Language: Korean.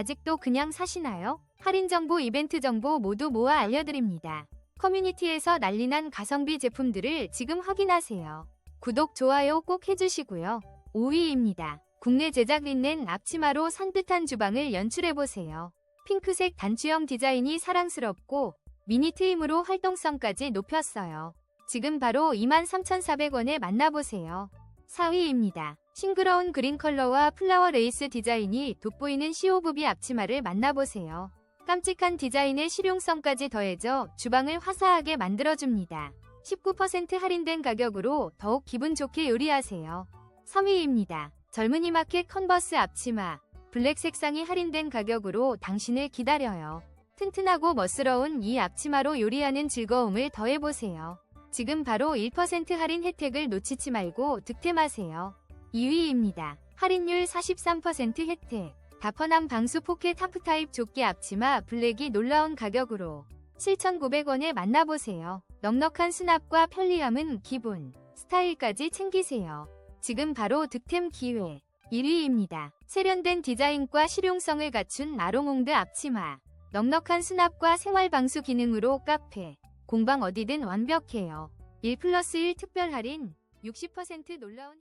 아직도 그냥 사시나요? 할인 정보, 이벤트 정보 모두 모아 알려드립니다. 커뮤니티에서 난리난 가성비 제품들을 지금 확인하세요. 구독, 좋아요 꼭 해주시고요. 5위입니다. 국내 제작 린넨 앞치마로 산뜻한 주방을 연출해보세요. 핑크색 단추형 디자인이 사랑스럽고 미니 트임으로 활동성까지 높였어요. 지금 바로 23,400원에 만나보세요. 4위입니다. 싱그러운 그린 컬러와 플라워 레이스 디자인이 돋보이는 시오부비 앞치마를 만나보세요. 깜찍한 디자인의 실용성까지 더해져 주방을 화사하게 만들어줍니다. 19% 할인된 가격으로 더욱 기분 좋게 요리하세요. 3위입니다. 젊은이 마켓 컨버스 앞치마. 블랙 색상이 할인된 가격으로 당신을 기다려요. 튼튼하고 멋스러운 이 앞치마로 요리하는 즐거움을 더해보세요. 지금 바로 1% 할인 혜택을 놓치지 말고 득템하세요. 2위입니다. 할인율 43% 혜택. 다퍼남 방수 포켓 하프타입 조끼 앞치마 블랙이 놀라운 가격으로 7,900원에 만나보세요. 넉넉한 수납과 편리함은 기본. 스타일까지 챙기세요. 지금 바로 득템 기회. 1위입니다. 세련된 디자인과 실용성을 갖춘 아롱옹드 앞치마. 넉넉한 수납과 생활 방수 기능으로 카페, 공방 어디든 완벽해요. 1 플러스 1 특별 할인 60% 놀라운